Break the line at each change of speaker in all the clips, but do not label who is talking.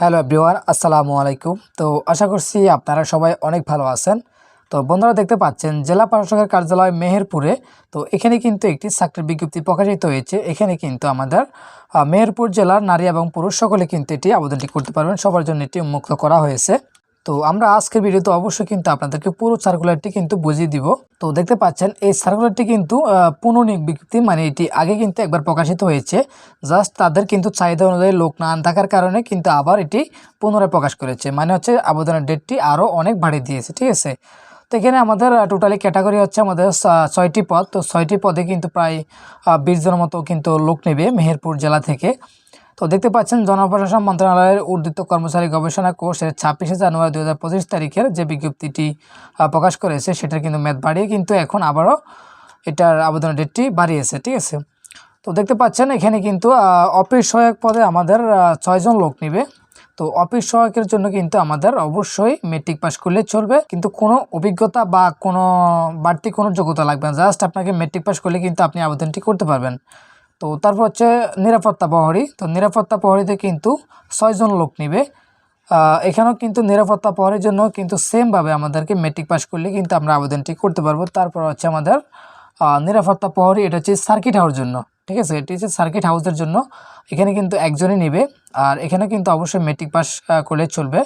Hello ব্রিওয়ার আসসালামু আলাইকুম। তো আশা করছি আপনারা সবাই অনেক ভালো আছেন। তো বন্ধুরা দেখতে পাচ্ছেন, জেলা প্রশাসকের কার্যালয় মেহেরপুরে। তো এখানে কিন্তু একটি চাকরির বিজ্ঞপ্তি প্রকাশিত হয়েছে। এখানে কিন্তু আমাদের মেহেরপুর জেলার নারী এবং পুরুষ সকলে কিন্তু এটি আবেদনটি করতে পারবেন। সবার জন্য এটি উন্মুক্ত করা হয়েছে। তো আমরা আজকের ভিডিওতে অবশ্যই কিন্তু আপনাদেরকে পুরো সার্কুলারটি কিন্তু বুঝিয়ে দিব। তো দেখতে পাচ্ছেন, এই সার্কুলারটি কিন্তু পুনর্নিয়োগ বিজ্ঞপ্তি মানে এটি আগে কিন্তু একবার প্রকাশিত হয়েছে। জাস্ট তাদের কিন্তু চাহিদা অনুযায়ী লোক না থাকার কারণে কিন্তু আবার এটি পুনরায় প্রকাশ করেছে। মানে হচ্ছে আবেদনের ডেটটি আরও অনেক বাড়িয়ে দিয়েছে, ঠিক আছে? তো এখানে আমাদের টোটালি ক্যাটাগরি হচ্ছে আমাদের ছয়টি পদ। তো ছয়টি পদে কিন্তু প্রায় বিশ জনের মতো কিন্তু লোক নেবে মেহেরপুর জেলা থেকে। তো দেখতে পাচ্ছেন জনপ্রশাসন মন্ত্রণালয়ের উদ্যুক্ত কর্মচারী গবেষণা কোর্সের ছাব্বিশে জানুয়ারি দু হাজার পঁচিশ তারিখের যে বিজ্ঞপ্তিটি প্রকাশ করেছে, সেটার কিন্তু মেয়াদ বাড়িয়ে কিন্তু এখন আবারও এটার আবেদনের ডেটটি বাড়িয়েছে, ঠিক আছে? তো দেখতে পাচ্ছেন, এখানে কিন্তু অফিস সহায়ক পদে আমাদের ছয়জন লোক নেবে। তো অফিস সহায়কের জন্য কিন্তু আমাদের অবশ্যই মেট্রিক পাস করলে চলবে, কিন্তু কোনো অভিজ্ঞতা বা কোনো বাড়তি কোনো যোগ্যতা লাগবে না। জাস্ট আপনাকে মেট্রিক পাস করলে কিন্তু আপনি আবেদনটি করতে পারবেন। তো তারপর হচ্ছে নিরাপত্তা প্রহরী। তো নিরাপত্তা প্রহরীতে কিন্তু ছয়জন লোক নেবে। এখানেও কিন্তু নিরাপত্তা প্রহরীর জন্য কিন্তু সেমভাবে আমাদেরকে মেট্রিক পাস করলে কিন্তু আমরা আবেদনটি করতে পারব। তারপর হচ্ছে আমাদের নিরাপত্তা প্রহরী, এটা হচ্ছে সার্কিট হাউসের জন্য। ঠিক আছে? এটি হচ্ছে সার্কিট হাউসের জন্য। এখানে কিন্তু একজনই নেবে। আর এখানে কিন্তু অবশ্যই মেট্রিক পাস করলে চলবে।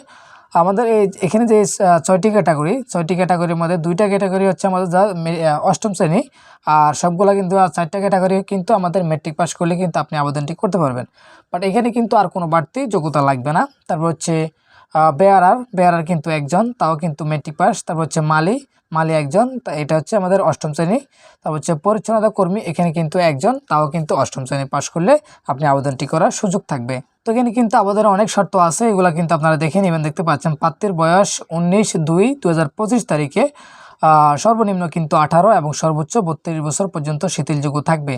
আমাদের এই এখানে যে ছয়টি ক্যাটাগরি, ছয়টি ক্যাটাগরির মধ্যে দুইটা ক্যাটাগরি হচ্ছে আমাদের যা অষ্টম শ্রেণি, আর সবগুলা কিন্তু, আর চারটা ক্যাটাগরি কিন্তু আমাদের মেট্রিক পাস করলে কিন্তু আপনি আবেদনটি করতে পারবেন। বাট এখানে কিন্তু আর কোনো বাড়তি যোগ্যতা লাগবে না। তারপর হচ্ছে বেয়ারার বেয়ারার কিন্তু একজন, তাও কিন্তু মেট্রিক পাস তারপর হচ্ছে মালি মালি একজন, তা এটা হচ্ছে আমাদের অষ্টম শ্রেণি। তারপর হচ্ছে পরিচ্ছন্নতা কর্মী, এখানে কিন্তু একজন, তাও কিন্তু অষ্টম শ্রেণি পাশ করলে আপনি আবেদনটি করার সুযোগ থাকবে। তো এখানে কিন্তু আবেদনের অনেক শর্ত আছে, এগুলো কিন্তু আপনারা দেখে নেবেন, দেখতে পাচ্ছেন। পাত্রের বয়স উনিশ দুই দু পঁচিশ তারিখে সর্বনিম্ন কিন্তু আঠারো এবং সর্বোচ্চ বত্রিশ বছর পর্যন্ত শিথিলযোগ্য থাকবে।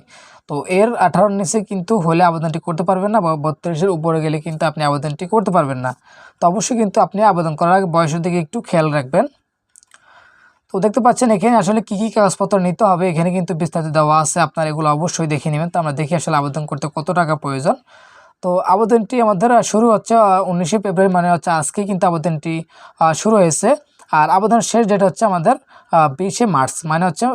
তো এর আঠারোর নিচে কিন্তু হলে আবেদনটি করতে পারবেন না বা বত্রিশের উপরে গেলে কিন্তু আপনি আবেদনটি করতে পারবেন না। তো অবশ্যই কিন্তু আপনি আবেদন করার আগে বয়সের দিকে একটু খেয়াল রাখবেন। তো দেখতে পাচ্ছেন এখানে আসলে কী কী কাগজপত্র নিতে হবে, এখানে কিন্তু বিস্তারিত দেওয়া আছে, আপনার এগুলো অবশ্যই দেখে নেবেন। তো আমরা দেখি আসলে আবেদন করতে কত টাকা প্রয়োজন। তো আবেদনটি আমাদের শুরু হচ্ছে উনিশে ফেব্রুয়ারি মানে হচ্ছে আজকে কিন্তু আবেদনটি শুরু হয়েছে। আর আবেদন শেষ ডেট হচ্ছে আমাদের বিশে মার্চ মানে হচ্ছে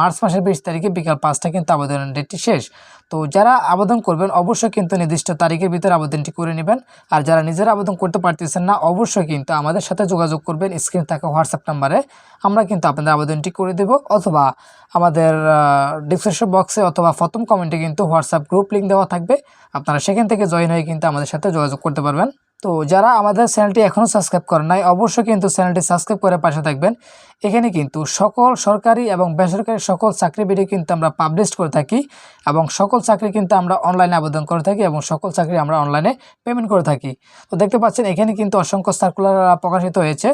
মার্চ মাসের বিশ তারিখে বিকাল পাঁচটা কিন্তু আবেদনের ডেটটি শেষ। তো যারা আবেদন করবেন, অবশ্যই কিন্তু নির্দিষ্ট তারিখের ভিতরে আবেদনটি করে নেবেন। আর যারা নিজেরা আবেদন করতে পারতেছেন না, অবশ্যই কিন্তু আমাদের সাথে যোগাযোগ করবেন, স্ক্রিন থাকা হোয়াটসঅ্যাপ নাম্বারে। আমরা কিন্তু আপনাদের আবেদনটি করে দেব, অথবা আমাদের ডিসক্রিপশন বক্সে অথবা প্রথম কমেন্টে কিন্তু হোয়াটসঅ্যাপ গ্রুপ লিঙ্ক দেওয়া থাকবে। আপনারা সেখান থেকে জয়েন হয়ে কিন্তু আমাদের সাথে যোগাযোগ করতে পারবেন। তো যারা আমাদের চ্যানেলটি এখনও সাবস্ক্রাইব করেন নাই, অবশ্যই কিন্তু চ্যানেলটি সাবস্ক্রাইব করে পাশে থাকবেন। এখানে কিন্তু সকল সরকারি এবং বেসরকারি সকল চাকরি ভিডিও কিন্তু আমরা পাবলিশ করে থাকি এবং সকল চাকরি কিন্তু আমরা অনলাইনে আবেদন করে থাকি এবং সকল চাকরি আমরা অনলাইনে পেমেন্ট করে থাকি। তো দেখতে পাচ্ছেন, এখানে কিন্তু অসংখ্য সার্কুলার প্রকাশিত হয়েছে।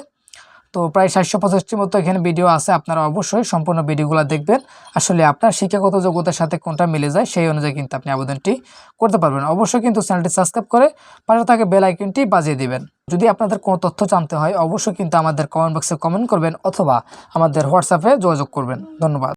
তো প্রায় সাতশো পঁচাশটির মতো এখানে ভিডিও আছে, আপনারা অবশ্যই সম্পূর্ণ ভিডিওগুলো দেখবেন। আসলে আপনার শিক্ষাগত যোগ্যতার সাথে কোনটা মিলে যায়, সেই অনুযায়ী কিন্তু আপনি আবেদনটি করতে পারবেন। অবশ্যই কিন্তু চ্যানেলটি সাবস্ক্রাইব করে পাশে থাকে বেল আইকনটি বাজিয়ে দিবেন। যদি আপনাদের কোনো তথ্য জানতে হয়, অবশ্যই কিন্তু আমাদের কমেন্ট বক্সে কমেন্ট করবেন অথবা আমাদের হোয়াটসঅ্যাপে যোগাযোগ করবেন। ধন্যবাদ।